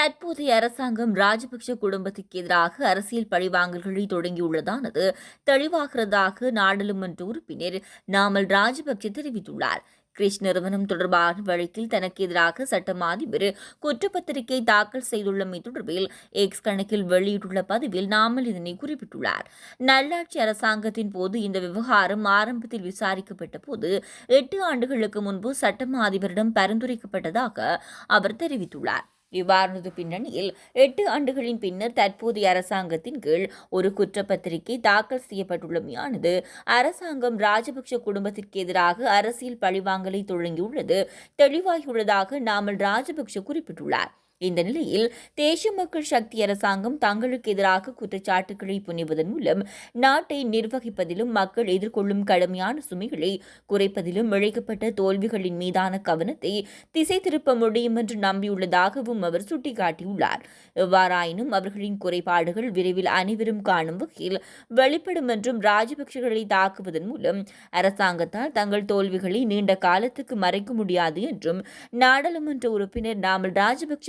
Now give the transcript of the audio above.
தற்போதைய அரசாங்கம் ராஜபக்ஷ குடும்பத்துக்கு எதிராக அரசியல் பழிவாங்கல்களை தொடங்கியுள்ளதானது தெளிவாகிறதாக நாடாளுமன்ற உறுப்பினர் நாமல் ராஜபக்ஷ தெரிவித்துள்ளார். கிரிஷ் நிறுவனம் தொடர்பான வழக்கில் தனக்கு எதிராக சட்டம் அதிபர் குற்றப்பத்திரிகை தாக்கல் செய்துள்ளமை தொடர்பில் எக்ஸ் கணக்கில் வெளியிட்டுள்ள பதிவில் நாமல் இதனை குறிப்பிட்டுள்ளார். நல்லாட்சி அரசாங்கத்தின் போது இந்த விவகாரம் ஆரம்பத்தில் விசாரிக்கப்பட்ட போது எட்டு ஆண்டுகளுக்கு முன்பு சட்டமா அதிபரிடம் பரிந்துரைக்கப்பட்டதாக அவர் தெரிவித்துள்ளார். இவ்வாறு பின்னணியில் எட்டு ஆண்டுகளின் பின்னர் தற்போதைய அரசாங்கத்தின் கீழ் ஒரு குற்றப்பத்திரிகை தாக்கல் செய்யப்பட்டுள்ளமையானது. அரசாங்கம் ராஜபக்ஷ குடும்பத்திற்கு எதிராக அரசியல் பழிவாங்கலை தொடங்கியுள்ளது. தெளிவாகியுள்ளதாக நாமல் ராஜபக்ஷ குறிப்பிட்டுள்ளார். இந்த நிலையில் தேசிய மக்கள் சக்தி அரசாங்கம் தங்களுக்கு எதிராக குற்றச்சாட்டுகளை புனிவதன் மூலம் நாட்டை நிர்வகிப்பதிலும் மக்கள் எதிர்கொள்ளும் கடுமையான சுமைகளை குறைப்பதிலும் இழைக்கப்பட்ட தோல்விகளின் மீதான கவனத்தை திசை திருப்ப முடியும் என்று நம்பியுள்ளதாகவும் அவர் சுட்டிக்காட்டியுள்ளார். எவ்வாறாயினும் அவர்களின் குறைபாடுகள் விரைவில் அனைவரும் காணும் வகையில் வெளிப்படும் என்றும் ராஜபக்சேகளை தாக்குவதன் மூலம் அரசாங்கத்தால் தங்கள் தோல்விகளை நீண்ட காலத்துக்கு மறைக்க முடியாது என்றும் நாடாளுமன்ற உறுப்பினர் நாமல் ராஜபக்ஷ